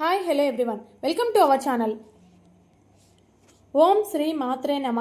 Hi hello everyone welcome to our channel ఓం శ్రీ మాత్రే నమ.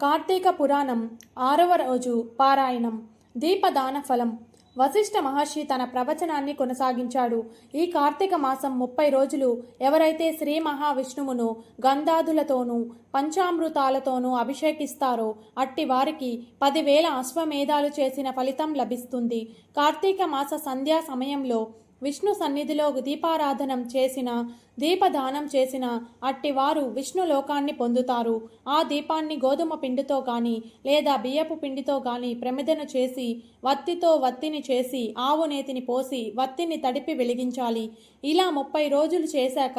కార్తీక పురాణం ఆరవ రోజు పారాయణం దీపదాన ఫలం. వశిష్ఠ మహర్షి తన ప్రవచనాన్ని కొనసాగించాడు. ఈ కార్తీక మాసం ముప్పై రోజులు ఎవరైతే శ్రీ మహావిష్ణువును గంధాదులతోనూ పంచామృతాలతోనూ అభిషేకిస్తారో అట్టి వారికి పదివేల అశ్వమేధాలు చేసిన ఫలితం లభిస్తుంది. కార్తీక మాస సంధ్యా సమయంలో విష్ణు సన్నిధిలో దీపారాధనం చేసిన దీపదానం చేసిన అట్టివారు విష్ణు లోకాన్ని పొందుతారు. ఆ దీపాన్ని గోధుమ పిండితో గాని లేదా బియ్యపు పిండితో గాని ప్రమిదను చేసి వత్తితో వత్తిని చేసి ఆవు నేతిని పోసి వత్తిని తడిపి వెలిగించాలి. ఇలా ముప్పై రోజులు చేశాక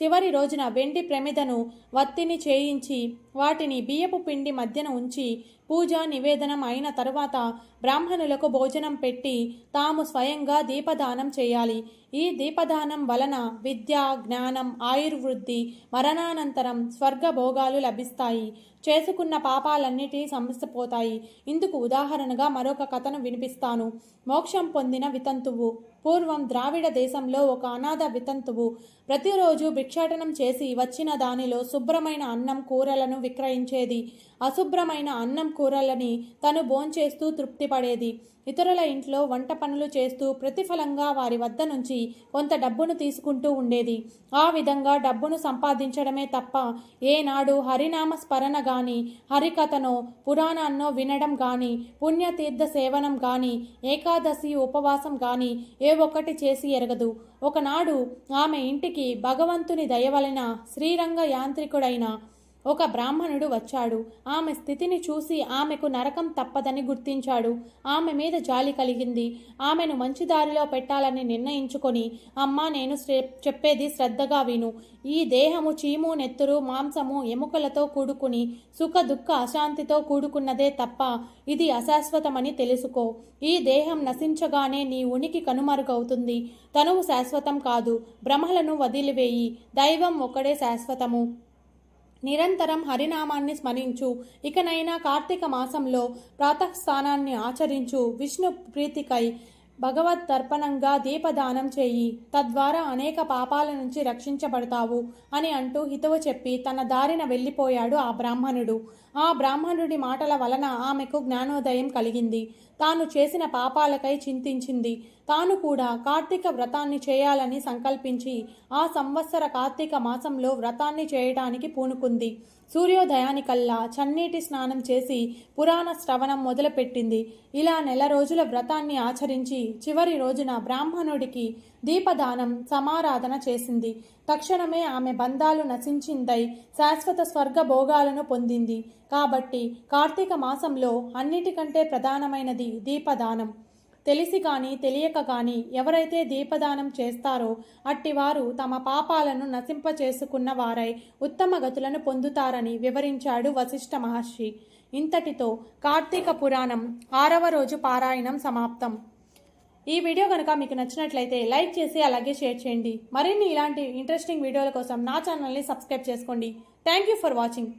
చివరి రోజున వెండి ప్రమిదను వత్తిని చేయించి వాటిని బియ్యపు పిండి మధ్యన ఉంచి పూజ నివేదనం అయిన తరువాత బ్రాహ్మణులకు భోజనం పెట్టి తాము స్వయంగా దీపదానం చేయాలి. ఈ దీపదానం వలన విద్య జ్ఞానం ఆయుర్వృద్ధి మరణానంతరం స్వర్గ భోగాలు లభిస్తాయి. చేసుకున్న పాపాలన్నిటి సమస్యపోతాయి ఇందుకు ఉదాహరణగా మరొక కథను వినిపిస్తాను. మోక్షం పొందిన వితంతువు. పూర్వం ద్రావిడ దేశంలో ఒక అనాథ వితంతువు. ప్రతిరోజు భిక్షాటనం చేసి వచ్చిన దానిలో శుభ్రమైన అన్నం కూరలను విక్రయించేది. అశుభ్రమైన అన్నం కూరలని తను భోంచేస్తూ తృప్తిపడేది. ఇతరుల ఇంట్లో వంట పనులు చేస్తూ ప్రతిఫలంగా వారి వద్ద నుంచి కొంత డబ్బును తీసుకుంటూ ఉండేది. ఆ విధంగా డబ్బును సంపాదించడమే తప్ప ఏనాడు హరినామ స్మరణ గాని హరికథనో పురాణాన్నో వినడం గాని పుణ్యతీర్థ సేవనం గాని ఏకాదశి ఉపవాసం గాని ఏ ఒక్కటి చేసి ఎరగదు. ఒకనాడు ఆమె ఇంటికి భగవంతుని దయవలన శ్రీరంగ యాంత్రికుడైన ఒక బ్రాహ్మణుడు వచ్చాడు. ఆమె స్థితిని చూసి ఆమెకు నరకం తప్పదని గుర్తించాడు. ఆమె మీద జాలి కలిగింది. ఆమెను మంచి దారిలో పెట్టాలని నిర్ణయించుకొని అమ్మా నేను చెప్పేది శ్రద్ధగా విను. ఈ దేహము చీము నెత్తురు మాంసము ఎముకలతో కూడుకుని సుఖ దుఃఖ అశాంతితో కూడుకున్నదే తప్ప ఇది అశాశ్వతమని తెలుసుకో. ఈ దేహం నశించగానే నీ ఉనికి కనుమరుగవుతుంది. తనువు శాశ్వతం కాదు. భ్రమలను వదిలివేయి. దైవం ఒక్కడే శాశ్వతము. నిరంతరం హరినామాన్ని స్మరించు. ఇకనైనా కార్తీక మాసంలో ప్రాతఃస్థానాన్ని ఆచరించు. విష్ణు ప్రీతికై భగవత్ తర్పణంగా దీపదానం చేయి. తద్వారా అనేక పాపాల నుంచి రక్షించబడతావు అని అంటూ హితవు చెప్పి తన దారిన వెళ్ళిపోయాడు ఆ బ్రాహ్మణుడు. ఆ బ్రాహ్మణుడి మాటల వలన ఆమెకు జ్ఞానోదయం కలిగింది. తాను చేసిన పాపాలకై చింతించింది. తాను కూడా కార్తీక వ్రతాన్ని చేయాలని సంకల్పించి ఆ సంవత్సర కార్తీక మాసంలో వ్రతాన్ని చేయడానికి పూనుకుంది. సూర్యోదయానికల్లా చన్నీటి స్నానం చేసి పురాణ శ్రవణం మొదలుపెట్టింది. ఇలా నెల రోజుల వ్రతాన్ని ఆచరించి చివరి రోజున బ్రాహ్మణుడికి దీపదానం సమారాధన చేసింది. తక్షణమే ఆమె బంధాలు నశించిందై శాశ్వత స్వర్గ భోగాలను పొందింది. కాబట్టి కార్తీక మాసంలో అన్నిటికంటే ప్రధానమైనది దీపదానం. తెలిసి కానీ తెలియక కానీ ఎవరైతే దీపదానం చేస్తారో అట్టివారు తమ పాపాలను నశింపచేసుకున్న వారై ఉత్తమ గతులను పొందుతారని వివరించాడు వశిష్ఠ మహర్షి. ఇంతటితో కార్తీక పురాణం ఆరవ రోజు పారాయణం సమాప్తం. ఈ వీడియో కనుక మీకు నచ్చినట్లయితే లైక్ చేసి అలాగే షేర్ చేయండి. మరిన్ని ఇలాంటి ఇంట్రెస్టింగ్ వీడియోల కోసం నా ఛానల్ని సబ్స్క్రైబ్ చేసుకోండి. Thank you for watching.